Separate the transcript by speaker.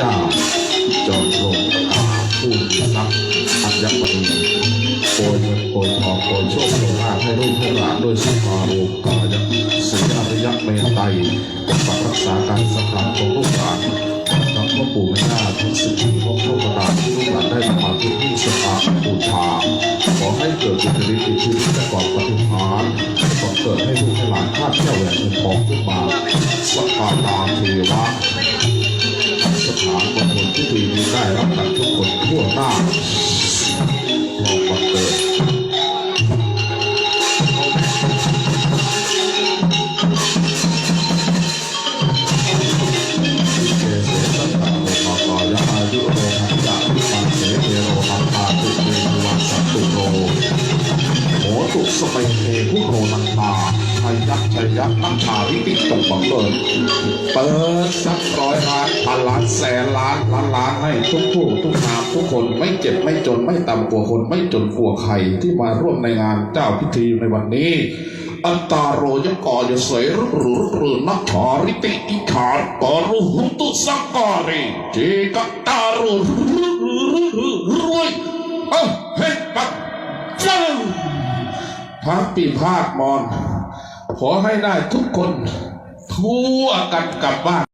Speaker 1: เจ้าจอมโลกผู้มีทรัพย์อัญมณีโปรยเงินโปรยทองโปรยโชคโปรยลาภให้ลูกให้หลานด้วยสุภาโรกายสีอริยะเมตไตรปกปักรักษาการสำคัญของลูกหลานทั้งพ่อปู่แม่ย่าทั้งสิ่งที่พ่อโชคตาที่ลูกหลานได้นำมาที่ที่สภาบูชาขอให้เกิดบุญฤทธิ์ในชีวิตประกอบปฏิภาณขอเกิดให้ลูกให้หลานคาดเที่ยวแหวนทองขึ้นมาสัพพาตาเทวะานบุคคลที่ดีได้รับกันทุกคนทั่วหน้า โหตุสเปเทผู้โรนันาชัยยักษ์ชัยยักษ์นักชาวิปิตกบังเกิดเปิดสักร้อยล้านพันล้านแสนล้านล้านล้านให้ทุกผู้ทุกนามทุกคนไม่เจ็บไม่จนไม่ต่ำกว่าคนไม่จนกว่าใครที่มาร่วมในงานเจ้าพิธีในวันนี้ อันตารโรยกอยเสยรุรุรุรุนักชาริติอิขารกอรุหุตุสักการิเจกตารุรุรุรุรุรวยเอ้าเฮ้ปักเจ้า ทั้งปีพาดมอน ขอให้ได้ทุกคนทั่วกันกลับบ้าน